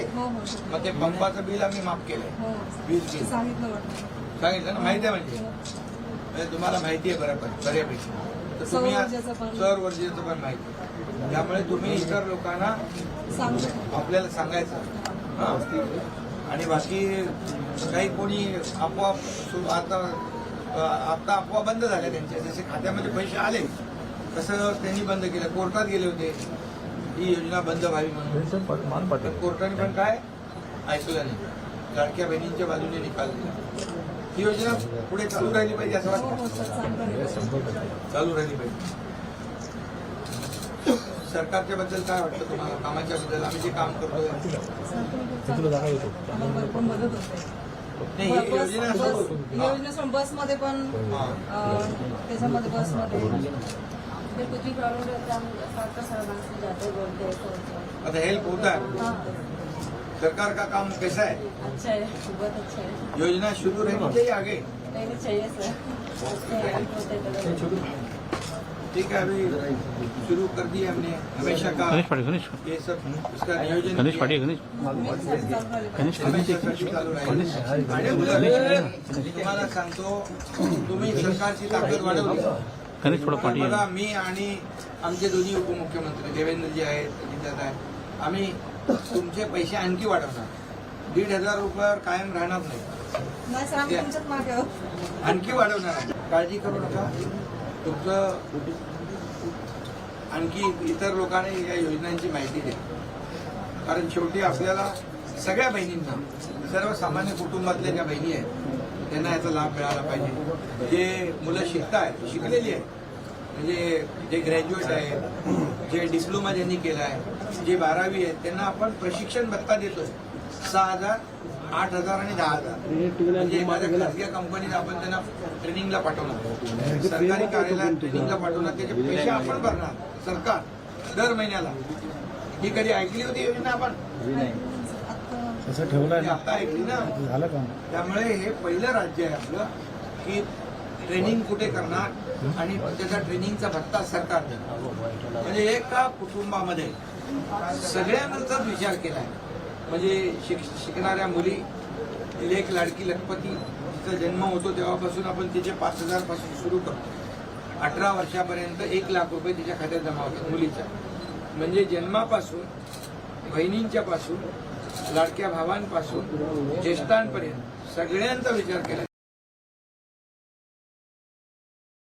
शकते हो हो. मग ते पंपाचं बिल आम्ही माफ केलंय. हो बिल सांगितलं ना? माहिती आहे म्हणजे? म्हणजे तुम्हाला माहिती आहे बऱ्यापैकी बऱ्यापैकी. तर तुम्ही सौर ऊर्जेचं पण. माहिती. त्यामुळे तुम्ही इतर लोकांना आपल्याला सांगायचं. हा? आणि बाकी काही कोणी आपोआप आता आता अफवा बंद झाल्या त्यांच्या. जसे खात्यामध्ये पैसे आले तसं त्यांनी बंद केलं. कोर्टात गेले होते. ही योजना बंद व्हावी म्हणून. कोर्टाने पण काय ऐकलं नाही. लाडक्या बहिणींच्या बाजूने निकाल दिला. ही योजना पुढे चालू राहिली पाहिजे असं हो वाटतं. हो सांगतो चालू राहिली पाहिजे. सरकारच्या बद्दल काय वाटतं तुम्हाला? कामाच्या बद्दल आम्ही जे काम होते. नाही ही बस योजना हा. योजनेसून बसमध्ये पण हा. त्याच्यामध्ये बसमध्ये फिर कुछ भी प्रॉब्लम रहता है हम डॉक्टर साहब से जाते बोलते हैं तो हेल्प होता है? हाँ। सरकार का काम कैसा है? अच्छा है बहुत अच्छा है। योजना शुरू रहनी चाहिए आगे? रहनी चाहिए सर। तो ठीक है अभी शुरू कर दिए हमने हमेशा का गणेश गणेश ये सब। उसका नियोजन गणेश। पाटील गणेश। गणेश मी तुम्हाला सांगतो तुम्ही सरकारची ताकद वाढवली गणेश थोडं बघा मी आणि आमचे दोन्ही उपमुख्यमंत्री देवेंद्रजी आहेत अजितदादा आहेत आम्ही तुमचे पैसे आणखी वाढवणार. दीड हजार रुपयावर कायम राहणार नाही. आणखी वाढवणार. काळजी करू नका. तुमचं आणखी इतर लोकांना या योजनांची माहिती द्या. कारण शेवटी आपल्याला सगळ्या बहिणींना सर्वसामान्य कुटुंबातल्या ज्या बहिणी आहेत त्यांना याचा लाभ मिळाला पाहिजे. जे मुलं शिकतायत शिकलेली आहेत. म्हणजे जे ग्रॅज्युएट आहेत जे डिप्लोमा ज्यांनी केला आहे जे बारावी आहेत त्यांना आपण प्रशिक्षण भत्ता देतोय. सहा हजार आठ हजार आणि दहा हजार. म्हणजे एखाद्या खासगी कंपनीत आपण त्यांना ट्रेनिंगला पाठवणार. सरकारी कार्यालयात ट्रेनिंगला पाठवणार. त्याचे पैसे आपण भरणार. सरकार दर महिन्याला. ही कधी ऐकली होती योजना आपण? तसं ठेवलंय ती ना. आता ऐकली ना. झालं का त्यामुळे हे पहिलं राज्य आहे आपलं की ट्रेनिंग कुठे करणार आणि त्याचा ट्रेनिंगचा भत्ता सरकार देणार. म्हणजे एका कुटुंबामध्ये सगळ्यांचाच विचार केलाय. म्हणजे शिक शिकणाऱ्या मुली लेख लाडकी लखपती तिचा जन्म होतो तेव्हापासून आपण तिचे पाच हजारपासून सुरू करतो. अठरा वर्षापर्यंत एक लाख रुपये तिच्या खात्यात जमा होतात मुलीच्या. म्हणजे जन्मापासून बहिणींच्या पासून लाडक्या भावांपासून ज्येष्ठांपर्यंत सगळ्यांचा विचार केला